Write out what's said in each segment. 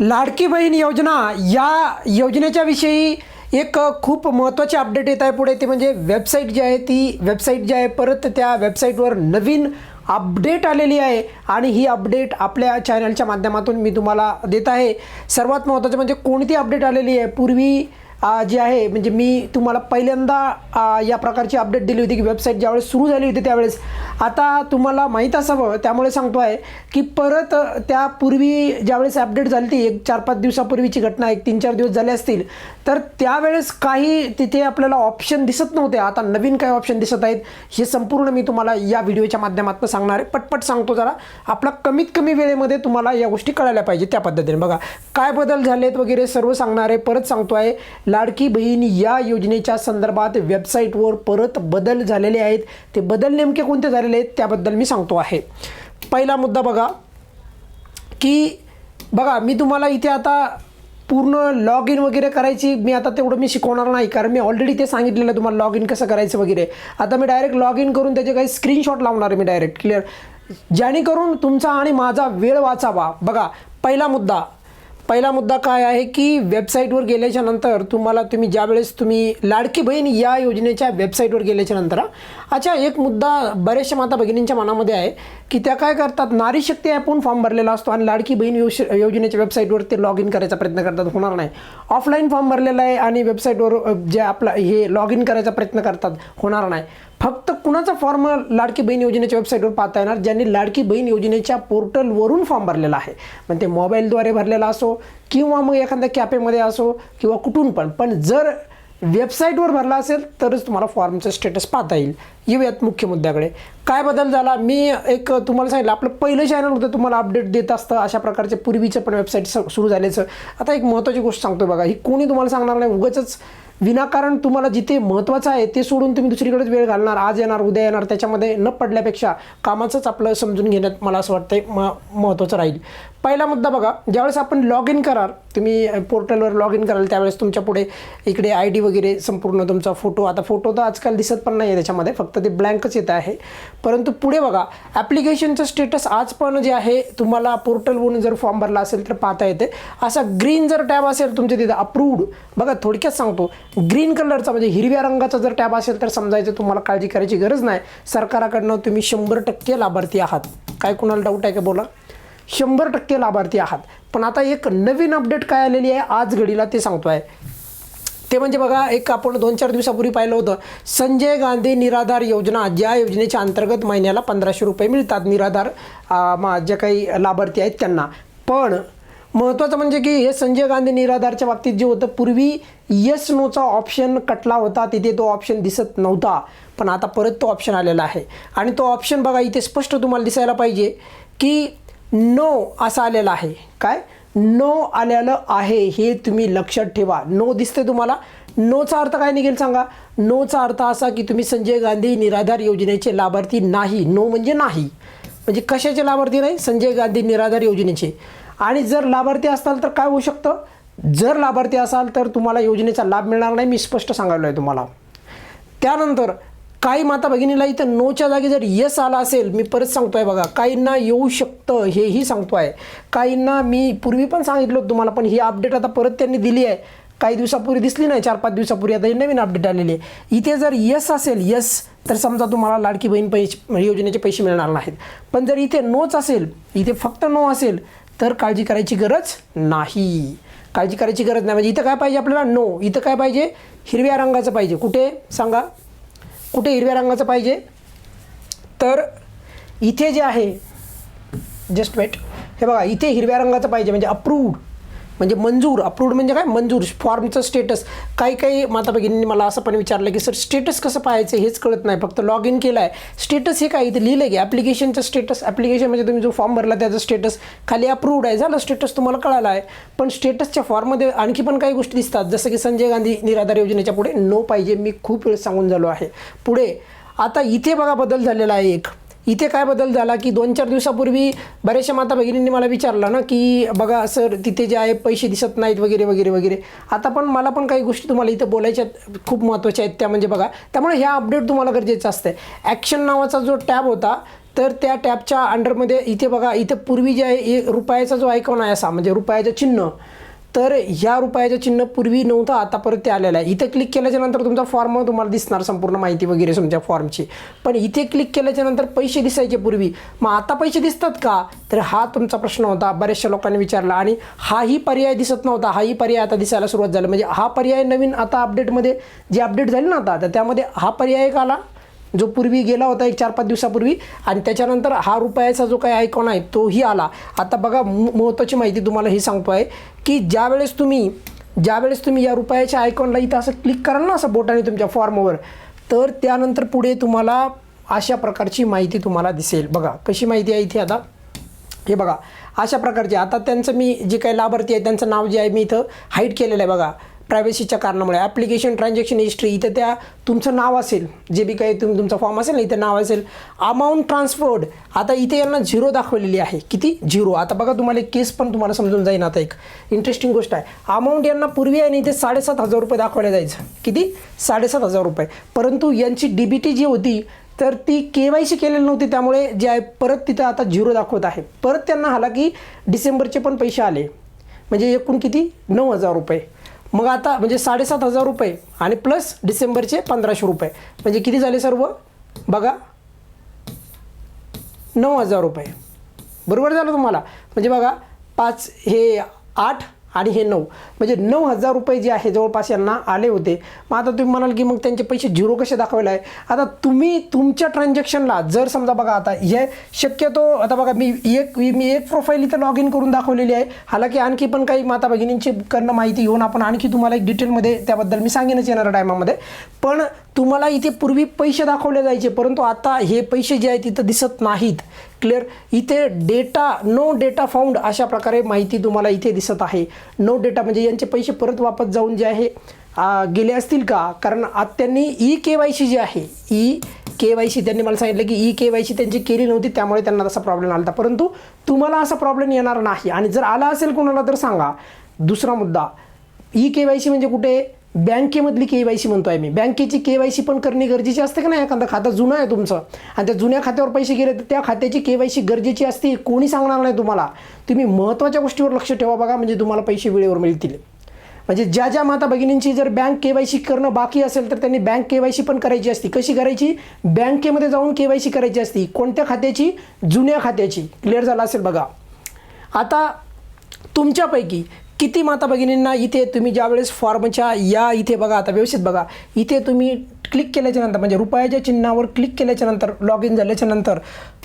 लाडकी बहीण योजना या योजनेच्या विषयी एक खूप महत्त्वाची अपडेट येत आहे पुढे. ते म्हणजे वेबसाईट जी आहे ती वेबसाईट जी आहे परत त्या वेबसाईटवर नवीन अपडेट आलेली आहे आणि ही अपडेट आपल्या चॅनलच्या माध्यमातून मी तुम्हाला देत आहे. सर्वात महत्त्वाचं म्हणजे कोणती अपडेट आलेली आहे? पूर्वी जी आहे म्हणजे मी तुम्हाला पहिल्यांदा या प्रकारची अपडेट दिली होती की वेबसाईट ज्यावेळेस सुरू झाली होती त्यावेळेस. आता तुम्हाला माहीत असावं त्यामुळे सांगतो आहे की परत त्यापूर्वी ज्यावेळेस अपडेट झाली ती एक चार पाच दिवसापूर्वीची घटना एक तीन चार दिवस झाले असतील तर त्यावेळेस काही तिथे आपल्याला ऑप्शन दिसत नव्हते. आता नवीन काही ऑप्शन दिसत आहेत हे संपूर्ण मी तुम्हाला या व्हिडिओच्या माध्यमातून सांगणार आहे. पटपट सांगतो जरा आपला कमीत कमी वेळेमध्ये तुम्हाला या गोष्टी कळायला पाहिजे त्या पद्धतीने. बघा काय बदल झालेत वगैरे सर्व सांगणार आहे परत सांगतो आहे. लाडकी बहीण या योजनेच्या संदर्भात वेबसाईटवर परत बदल झालेले आहेत. ते बदल नेमके कोणते झालेले आहेत त्याबद्दल मी सांगतो आहे. पहिला मुद्दा बघा की बघा मी तुम्हाला इथे आता पूर्ण लॉग इन वगैरे करायची मी आता तेवढं मी शिकवणार नाही कारण मी ऑलरेडी ते सांगितलेलं आहे तुम्हाला लॉग इन कसं करायचं वगैरे. आता मी डायरेक्ट लॉग इन करून त्याचे काही स्क्रीनशॉट लावणार आहे मी डायरेक्ट क्लिअर जेणेकरून तुमचा आणि माझा वेळ वाचावा. बघा पहिला मुद्दा पहिला मुद्दा काय आहे की वेबसाईटवर गेल्याच्यानंतर तुम्हाला तुम्ही ज्यावेळेस तुम्ही लाडकी बहीण या योजनेच्या वेबसाईटवर गेल्याच्यानंतर अच्छा एक मुद्दा बऱ्याचशा माता भगिनींच्या मनामध्ये आहे की त्या काय करतात? नारी शक्ती ॲपहून फॉर्म भरलेला असतो आणि लाडकी बहीण योश योजनेच्या वेबसाईटवर ते लॉग इन करायचा प्रयत्न करतात. होणार नाही. ऑफलाईन फॉर्म भरलेला आहे आणि वेबसाईटवर जे आपला हे लॉग इन करायचा प्रयत्न करतात. होणार नाही. फक्त कुणाचा फॉर्म लाडकी बहीण योजनेच्या वेबसाईटवर पाहता येणार? ज्यांनी लाडकी बहीण योजनेच्या पोर्टलवरून फॉर्म भरलेला आहे. मग ते मोबाईलद्वारे भरलेला असो किंवा मग एखाद्या कॅफेमध्ये असो किंवा कुठून पण. पण जर वेबसाईटवर भरला असेल तरच तुम्हाला फॉर्मचं स्टेटस पाहता येईल. येऊयात मुख्य मुद्द्याकडे. काय बदल झाला? मी एक तुम्हाला सांगितलं आपलं पहिलं चॅनल होतं तुम्हाला अपडेट देत असतं. अशा प्रकारचे पूर्वीचं पण वेबसाईट सुरू झाल्याचं आता एक महत्त्वाची गोष्ट सांगतो बघा ही कोणी तुम्हाला सांगणार नाही उगाचच विनाकारण तुम्हाला जिथे महत्त्वाचं आहे ते सोडून तुम्ही दुसरीकडेच वेळ घालणार. आज येणार उद्या येणार त्याच्यामध्ये न पडल्यापेक्षा कामाचंच आपलं समजून घेण्यात मला असं वाटतं म महत्त्वाचं राहील. पहिला मुद्दा बघा ज्यावेळेस आपण लॉग इन कराल तुम्ही पोर्टलवर लॉग इन कराल त्यावेळेस तुमच्यापुढे इकडे आय डी वगैरे संपूर्ण तुमचा फोटो आता फोटो तर आजकाल दिसत पण नाही आहे त्याच्यामध्ये फक्त ते ब्लँकच येत आहे. परंतु पुढे बघा ॲप्लिकेशनचं स्टेटस आज पण जे आहे तुम्हाला पोर्टलवरून जर फॉर्म भरला असेल तर पाहता येते. असा ग्रीन जर टॅब असेल तुमच्या तिथे अप्रूव्ड बघा थोडक्यात सांगतो ग्रीन कलरचा म्हणजे हिरव्या रंगाचा जर टॅब असेल तर समजायचं तुम्हाला काळजी करायची गरज नाही. सरकाराकडनं तुम्ही शंभर टक्के लाभार्थी आहात. काय कुणाला डाऊट आहे का बोला? शंभर टक्के लाभार्थी आहात. पण आता एक नवीन अपडेट काय आलेली आहे आज घडीला ते सांगतो आहे ते म्हणजे बघा एक आपण दोन चार दिवसापूर्वी पाहिलं होतं संजय गांधी निराधार योजना ज्या योजनेच्या अंतर्गत महिन्याला पंधराशे रुपये मिळतात निराधार मा- जे काही लाभार्थी आहेत त्यांना. पण महत्त्वाचं म्हणजे की हे संजय गांधी निराधारच्या बाबतीत जे होतं पूर्वी यस नोचा ऑप्शन कटला होता तिथे तो ऑप्शन दिसत नव्हता. पण आता परत तो ऑप्शन आलेला आहे. आणि तो ऑप्शन बघा इथे स्पष्ट तुम्हाला दिसायला पाहिजे की नो असा आलेला आहे. काय? नो आलेलं आहे हे तुम्ही लक्षात ठेवा. नो दिसते तुम्हाला. नोचा अर्थ काय निघेल सांगा? नोचा अर्थ असा की तुम्ही संजय गांधी निराधार योजनेचे लाभार्थी नाही. नो म्हणजे नाही. म्हणजे कशाचे लाभार्थी नाही? संजय गांधी निराधार योजनेचे. आणि जर लाभार्थी असाल तर काय होऊ शकतं? जर लाभार्थी असाल तर तुम्हाला योजनेचा लाभ मिळणार नाही मी स्पष्ट सांगायलो आहे तुम्हाला. त्यानंतर काही माता भगिनीला इथं नोच्या जागी जर यस आला असेल मी परत सांगतोय बघा. काहींना येऊ शकतं हेही सांगतो आहे काहींना मी पूर्वी पण सांगितलं होतं तुम्हाला पण ही अपडेट आता परत त्यांनी दिली आहे. काही दिवसापूर्वी दिसली नाही चार पाच दिवसापूर्वी आता ही नवीन अपडेट आलेली आहे. इथे जर यस असेल यस तर समजा तुम्हाला लाडकी बहीण पैसे योजनेचे पैसे मिळणार नाहीत. पण जर इथे नोच असेल इथे फक्त नो असेल तर काळजी करायची गरज नाही. काळजी करायची गरज नाही. म्हणजे इथं काय पाहिजे आपल्याला? नो इथं काय पाहिजे? हिरव्या रंगाचं पाहिजे. कुठे? सांगा. कुठे हिरव्या रंगाचं पाहिजे? तर इथे जे आहे जस्ट वेट हे बघा इथे हिरव्या रंगाचं पाहिजे म्हणजे अप्रूव्ड म्हणजे मंजूर अप्रूव्ड म्हणजे काय? मंजूर फॉर्मचं स्टेटस काही काही माता भगिनींनी मला असं पण विचारलं की सर स्टेटस कसं पाहायचं? हेच कळत नाही. फक्त लॉग इन केलं आहे स्टेटस हे काय? इथे लिहिलं आहे की ॲप्लिकेशनचं स्टेटस ॲप्लिकेशन म्हणजे तुम्ही जो फॉर्म भरला त्याचं स्टेटस खाली अप्रूव्ड आहे. झालं स्टेटस तुम्हाला कळालं आहे पण स्टेटसच्या फॉर्ममध्ये आणखी पण काही गोष्टी दिसतात. जसं की संजय गांधी निराधार योजनेच्या पुढे नो पाहिजे. मी खूप वेळ सांगून झालो आहे. पुढे आता इथे बघा बदल झालेला आहे एक. इथे काय बदल झाला की दोन चार दिवसापूर्वी बऱ्याचशा माता भगिनींनी मला विचारलं ना की बघा सर तिथे जे आहे पैसे दिसत नाहीत वगैरे वगैरे वगैरे. आता पण मला पण काही गोष्टी तुम्हाला इथे बोलायच्या आहेत, खूप महत्त्वाच्या आहेत त्या म्हणजे बघा. त्यामुळे ह्या अपडेट तुम्हाला गरजेचं असतं ॲक्शन नावाचा जो टॅब होता तर त्या टॅबच्या अंडरमध्ये इथे बघा इथे पूर्वी जे आहे ए- रुपयाचा जो आयकॉन आहे असा म्हणजे रुपयाचं चिन्ह तर ह्या रुपयाचं चिन्ह पूर्वी नव्हतं आता परत ते आलेलं आहे. इथं क्लिक केल्याच्यानंतर तुमचा फॉर्म तुम्हाला दिसणार संपूर्ण माहिती वगैरे तुमच्या फॉर्मची पण इथे क्लिक केल्याच्यानंतर पैसे दिसायचे पूर्वी. मग आता पैसे दिसतात का? तर हा तुमचा प्रश्न होता. बऱ्याचशा लोकांनी विचारला आणि हाही पर्याय दिसत नव्हता. हाही पर्याय आता दिसायला सुरुवात झाला. म्हणजे हा पर्याय नवीन आता अपडेटमध्ये जे अपडेट झाले ना आता तर त्यामध्ये हा पर्याय एक आला. जो पूर्वी गेला होता एक चार पाच दिवसापूर्वी आणि त्याच्यानंतर हा रुपयाचा जो काही आयकॉन आहे तोही आला. आता बघा महत्त्वाची माहिती तुम्हाला ही सांगतो आहे की ज्यावेळेस तुम्ही ज्यावेळेस तुम्ही या रुपयाच्या आयकॉनला इथं असं क्लिक कराल ना असं बोटाने तुमच्या फॉर्मवर तर त्यानंतर पुढे तुम्हाला अशा प्रकारची माहिती तुम्हाला दिसेल. बघा कशी माहिती आहे इथे आता? हे बघा अशा प्रकारची. आता त्यांचं मी जे काही लाभार्थी आहे त्यांचं नाव जे आहे मी इथं हाईट केलेलं आहे बघा. प्रायव्हसीच्या कारणामुळे. ॲप्लिकेशन ट्रान्झॅक्शन हिस्ट्री इथं त्या तुमचं नाव असेल जे बी काही तुम तुमचा फॉर्म असेल ना इथं नाव असेल. अमाऊंट ट्रान्सफर्ड आता इथे यांना झिरो दाखवलेली आहे. किती? झिरो आता बघा तुम्हाला एक केस पण तुम्हाला समजून जाईल आता एक. इंटरेस्टिंग गोष्ट आहे. अमाऊंट यांना पूर्वी आणि इथे साडेसात हजार रुपये दाखवले जायचं. किती? साडेसात हजार रुपये. परंतु यांची डी बी टी जी होती तर ती के वाय सी केलेली नव्हती त्यामुळे जे आहे परत तिथं आता झिरो दाखवत आहे. परत त्यांना हाला की डिसेंबरचे पण पैसे आले. म्हणजे एकूण किती? नऊ हजार रुपये. मग आता म्हणजे साडेसात हजार रुपये आणि प्लस डिसेंबरचे पंधराशे रुपये. म्हणजे किती झाले सर्व? बघा. नऊ हजार रुपये. बरोबर झालं तुम्हाला? म्हणजे बघा पाच हे आठ आणि हे नऊ. म्हणजे नऊ हजार रुपये जे आहे जवळपास यांना आले होते. मग आता तुम्ही म्हणाल की मग त्यांचे पैसे झिरो कसे दाखवले आहे? आता तुम्ही तुमच्या ट्रान्झॅक्शनला जर समजा बघा आता हे शक्यतो आता बघा मी एक मी एक प्रोफाईल इथं लॉग इन करून दाखवलेली आहे. हालाकी आणखी पण काही माता भगिनींची करणं माहिती घेऊन आपण आणखी तुम्हाला एक डिटेलमध्ये त्याबद्दल मी सांगेनच येणार टायमामध्ये पण तुम्हाला इथे पूर्वी पैसे दाखवले जायचे परंतु आता हे पैसे जे आहेत तिथं दिसत नाहीत. क्लिअर इथे डेटा नो डेटा फाउंड अशा प्रकारे माहिती तुम्हाला इथे दिसत आहे. नो डेटा म्हणजे यांचे पैसे परत वापस जाऊन जे आहे गेले असतील का? कारण आत त्यांनी ई के वाय सी जी आहे ई के वाय सी त्यांनी मला सांगितलं की ई के वाय सी त्यांची केली नव्हती त्यामुळे त्यांना तसा प्रॉब्लेम आला होता. परंतु तुम्हाला असा प्रॉब्लेम येणार नाही. आणि जर आला असेल कोणाला तर सांगा. दुसरा मुद्दा ई के वाय सी म्हणजे कुठे? बँकेमधली के वाय सी म्हणतो आहे मी बँकेची के वाय सी पण करणे गरजेची असते का नाही? एखादं खातं जुनं आहे तुमचं. आणि त्या जुन्या खात्यावर पैसे गेले तर त्या खात्याची के वाय सी गरजेची असते कोणी सांगणार नाही तुम्हाला. तुम्ही महत्त्वाच्या गोष्टीवर लक्ष ठेवा बघा म्हणजे तुम्हाला पैसे वेळेवर मिळतील. म्हणजे ज्या ज्या माता भगिनींची जर बँक के वाय सी करणं बाकी असेल तर त्यांनी बँक के वाय सी पण करायची असती. कशी करायची? बँकेमध्ये जाऊन के वाय सी करायची असती. कोणत्या खात्याची? जुन्या खात्याची. क्लिअर झालं असेल बघा. आता तुमच्यापैकी किती माता भगिनींना इथे तुम्ही ज्यावेळेस फॉर्मच्या या इथे बघा आता व्यवस्थित बघा इथे तुम्ही क्लिक केल्याच्यानंतर म्हणजे रुपयाच्या चिन्हावर क्लिक केल्याच्यानंतर लॉग इन झाल्याच्यानंतर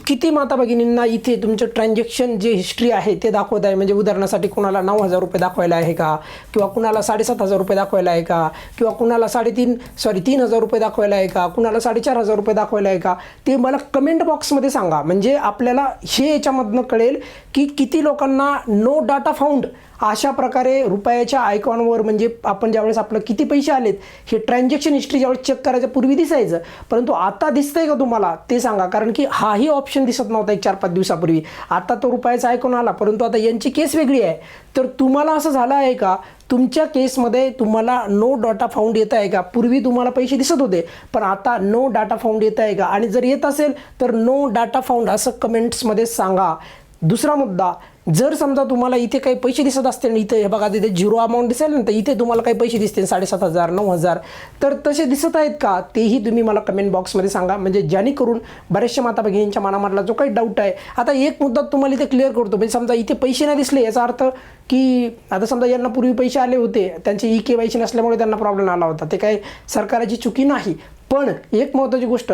किती माता भगिनींना इथे तुमचं ट्रान्झॅक्शन जे हिस्ट्री आहे ते दाखवत आहे? म्हणजे उदाहरणासाठी कुणाला नऊ हजार रुपये दाखवायला आहे का? किंवा कुणाला साडेसात हजार रुपये दाखवायला आहे का? किंवा कुणाला साडेतीन सॉरी तीन हजार रुपये दाखवायला आहे का? कुणाला साडेचार हजार रुपये दाखवायला आहे का? ते मला कमेंट बॉक्समध्ये सांगा. म्हणजे आपल्याला हे याच्यामधनं कळेल की किती लोकांना नो डाटा फाउंड अशा प्रकारे रुपयाच्या आयकॉनवर म्हणजे आपण ज्यावेळेस आपलं किती पैसे आलेत हे ट्रान्झॅक्शन हिस्ट्री ज्यावेळेस चेक करायच्या पूर्वी दिसायचं. परंतु आता दिसतंय का तुम्हाला? ते सांगा. कारण की हाही ऑप्शन दिसत नव्हता एक चार पाच दिवसापूर्वी. आता तो रुपयाचा आयकॉन आला. परंतु आता यांची केस वेगळी आहे. तर तुम्हाला असं झालं आहे का? तुमच्या केसमध्ये तुम्हाला नो डाटा फाउंड येत आहे का? पूर्वी तुम्हाला पैसे दिसत होते पण आता नो डाटा फाउंड येत आहे का? आणि जर येत असेल तर नो डाटा फाउंड असं कमेंट्समध्ये सांगा. दुसरा मुद्दा जर समजा तुम्हाला इथे काही पैसे दिसत असतील इथे हे बघा तिथे झिरो अमाऊंट दिसेल ना तर इथे तुम्हाला काही पैसे दिसतील साडेसात हजार नऊ हजार तर तसे दिसत आहेत का? तेही तुम्ही मला कमेंट बॉक्समध्ये सांगा. म्हणजे जेणेकरून बऱ्याचशा माता भगिनींच्या मनामधला जो काही डाऊट आहे आता एक मुद्दा तुम्हाला इथे क्लिअर करतो. म्हणजे समजा इथे पैसे नाही दिसले याचा अर्थ की आता समजा यांना पूर्वी पैसे आले होते त्यांचे ई के वाय सी नसल्यामुळे त्यांना प्रॉब्लेम आला होता. ते काही सरकारची चुकी नाही. पण एक महत्त्वाची गोष्ट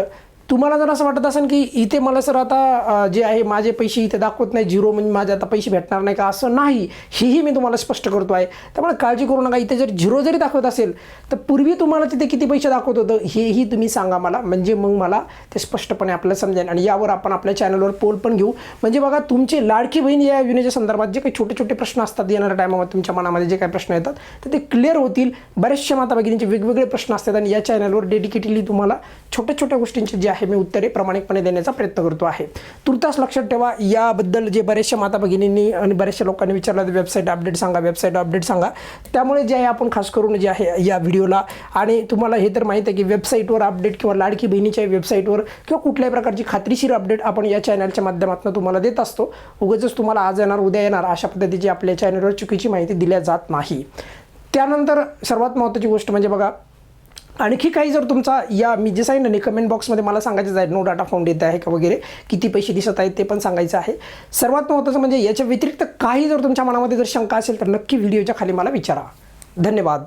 तुम्हाला जर असं वाटत असेल की इथे मला सर आता जे आहे माझे पैसे इथे दाखवत नाही झिरो म्हणजे माझे आता पैसे भेटणार नाही का असं नाही. हेही मी तुम्हाला स्पष्ट करतो आहे. त्यामुळे काळजी करू नका. इथे जर झिरो जरी दाखवत असेल तर पूर्वी तुम्हाला तिथे किती पैसे दाखवत होतं हेही तुम्ही सांगा मला. म्हणजे मग मला ते स्पष्टपणे आपल्याला समजेल. आणि यावर आपण आपल्या चॅनलवर पोल पण घेऊ. म्हणजे बघा तुमचे लाडकी बहीण या योजनेच्या संदर्भात जे काही छोटे छोटे प्रश्न असतात येणाऱ्या टायमामध्ये तुमच्या मनामध्ये जे काही प्रश्न येतात तर ते क्लिअर होतील. बऱ्याचशा माता भगिनींचे वेगवेगळे प्रश्न असतात आणि या चॅनलवर डेडिकेटली तुम्हाला छोट्या छोट्या गोष्टींचे जे आहे मी उत्तरे प्रामाणिकपणे देण्याचा प्रयत्न करतो आहे. तुर्तास लक्षात ठेवा याबद्दल जे बऱ्याचशा माता भगिनींनी आणि बऱ्याचशा लोकांनी विचारलं वेबसाईट अपडेट सांगा वेबसाईट अपडेट सांगा. त्यामुळे जे आहे आपण खास करून जे आहे या व्हिडिओला आणि तुम्हाला हे तर माहीत आहे की वेबसाईटवर अपडेट किंवा लाडकी बहिणीच्या वेबसाईटवर किंवा कुठल्याही प्रकारची खात्रीशीर अपडेट आपण या चॅनलच्या माध्यमातून तुम्हाला देत असतो. उगाचच तुम्हाला आज येणार उद्या येणार अशा पद्धतीची आपल्या चॅनलवर चुकीची माहिती दिल्या जात नाही. त्यानंतर सर्वात महत्त्वाची गोष्ट म्हणजे बघा आणखी काही जर तुमचा या मी जे सांगितलं नाही कमेंट बॉक्समध्ये मला सांगायचं आहे नो डाटा फाउंड येत आहे का वगैरे किती पैसे दिसत आहेत ते पण सांगायचं आहे. सर्वात महत्त्वाचं म्हणजे याच्या व्यतिरिक्त काही जर तुमच्या मनामध्ये जर शंका असेल तर नक्की व्हिडिओच्या खाली मला विचारा. धन्यवाद.